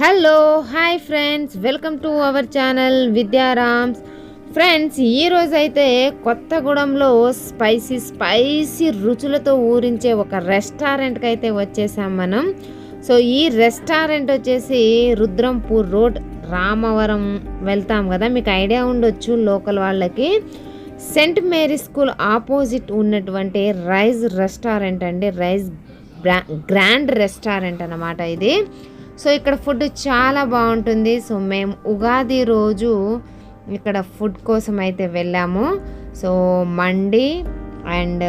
Hello hi friends. Welcome to our channel Vidyarams friends ఈరోజు అయితే కొత్తగూడెంలో స్పైసీ స్పైసీ రుచులతో ఊరించే ఒక రెస్టారెంట్కి అయితే వచ్చేసాం మనం. సో ఈ రెస్టారెంట్ వచ్చేసి రుద్రంపూర్ రోడ్ రామవరం వెళ్తాం కదా. మీకు ఐడియా ఉండొచ్చు లోకల్ వాళ్ళకి. సెంట్ మేరీ స్కూల్ ఆపోజిట్ ఉన్నటువంటి రైజ్ రెస్టారెంట్ అండి. రైజ్ గ్రాండ్ రెస్టారెంట్ అన్నమాట ఇది. సో ఇక్కడ ఫుడ్ చాలా బాగుంటుంది. సో మేము ఉగాది రోజు ఇక్కడ ఫుడ్ కోసం అయితే వెళ్ళాము. సో మండి అండ్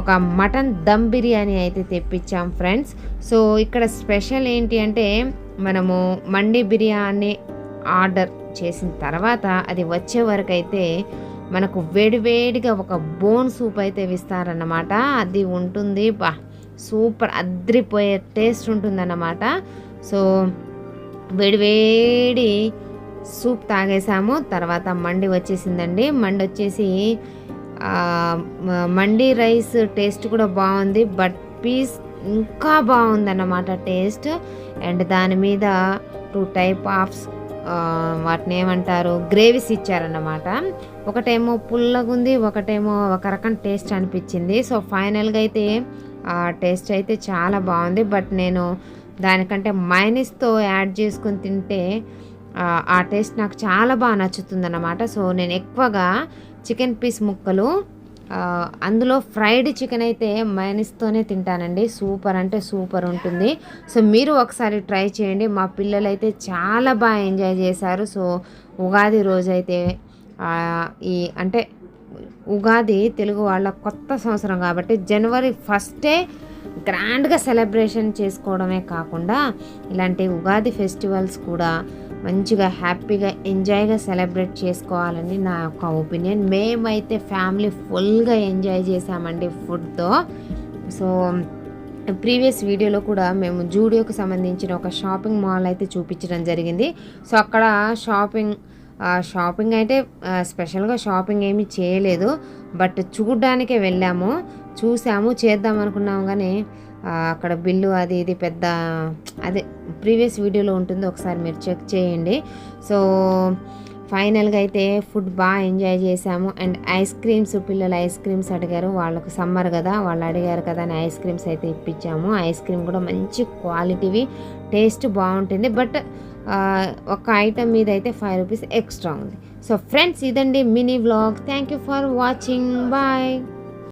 ఒక మటన్ దమ్ బిర్యానీ అయితే తెప్పించాం ఫ్రెండ్స్. సో ఇక్కడ స్పెషల్ ఏంటి అంటే మనము మండి బిర్యానీ ఆర్డర్ చేసిన తర్వాత అది వచ్చే వరకు అయితే మనకు వేడివేడిగా ఒక బోన్ సూప్ అయితే ఇస్తారన్నమాట అది ఉంటుంది. బా సూపర్ అద్రిపోయే టేస్ట్ ఉంటుందన్నమాట. సో వేడివేడి సూప్ తాగేసాము. తర్వాత మండి వచ్చేసిందండి. మండి వచ్చేసి మండి రైస్ టేస్ట్ కూడా బాగుంది. బట్ పీస్ ఇంకా బాగుందన్నమాట టేస్ట్. అండ్ దాని మీద టూ టైప్ ఆఫ్స్ వాటిని ఏమంటారు గ్రేవీస్ ఇచ్చారన్నమాట. ఒకటేమో పుల్లగుంది ఒకటేమో ఒక రకం టేస్ట్ అనిపించింది. సో ఫైనల్గా అయితే టేస్ట్ అయితే చాలా బాగుంది. బట్ నేను దానికంటే మైనస్తో యాడ్ చేసుకొని తింటే ఆ, టేస్ట్ నాకు చాలా బాగా నచ్చుతుంది అన్నమాట సో నేను ఎక్కువగా చికెన్ పీస్ ముక్కలు అందులో ఫ్రైడ్ చికెన్ అయితే మైనస్తోనే తింటానండి. సూపర్ అంటే సూపర్ ఉంటుంది. సో మీరు ఒకసారి ట్రై చేయండి. మా పిల్లలు అయితే చాలా బాగా ఎంజాయ్ చేశారు. సో ఉగాది రోజైతే ఈ అంటే ఉగాది తెలుగు వాళ్ళ కొత్త సంవత్సరం కాబట్టి జనవరి ఫస్టే గ్రాండ్గా సెలబ్రేషన్ చేసుకోవడమే కాకుండా ఇలాంటి ఉగాది ఫెస్టివల్స్ కూడా మంచిగా హ్యాపీగా ఎంజాయ్గా సెలబ్రేట్ చేసుకోవాలని నా యొక్క ఒపీనియన్. మేమైతే ఫ్యామిలీ ఫుల్గా ఎంజాయ్ చేసామండి ఫుడ్తో. సో ప్రీవియస్ వీడియోలో కూడా మేము జూడియోకి సంబంధించిన ఒక షాపింగ్ మాల్ అయితే చూపించడం జరిగింది. సో అక్కడ షాపింగ్ షాపింగ్ అయితే స్పెషల్గా షాపింగ్ ఏమీ చేయలేదు. బట్ చూడ్డానికే వెళ్ళాము. చూసాము చేద్దాం అనుకున్నాము కానీ అక్కడ బిల్లు అది ఇది పెద్ద అదే ప్రీవియస్ వీడియోలో ఉంటుంది. ఒకసారి మీరు చెక్ చేయండి. సో ఫైనల్గా అయితే ఫుడ్ బాగా ఎంజాయ్ చేసాము అండ్ ఐస్ క్రీమ్స్ పిల్లలు ఐస్ క్రీమ్స్ అడిగారు. వాళ్ళకు సమ్మర్ కదా వాళ్ళు అడిగారు కదా అని ఐస్ క్రీమ్స్ అయితే ఇప్పించాము. ఐస్ క్రీమ్ కూడా మంచి క్వాలిటీవి టేస్ట్ బాగుంటుంది. బట్ ఒక ఐటమ్ మీద అయితే ఫైవ్ రూపీస్ ఎక్స్ట్రా ఉంది. సో ఫ్రెండ్స్ ఇదండి mini vlog thank you for watching bye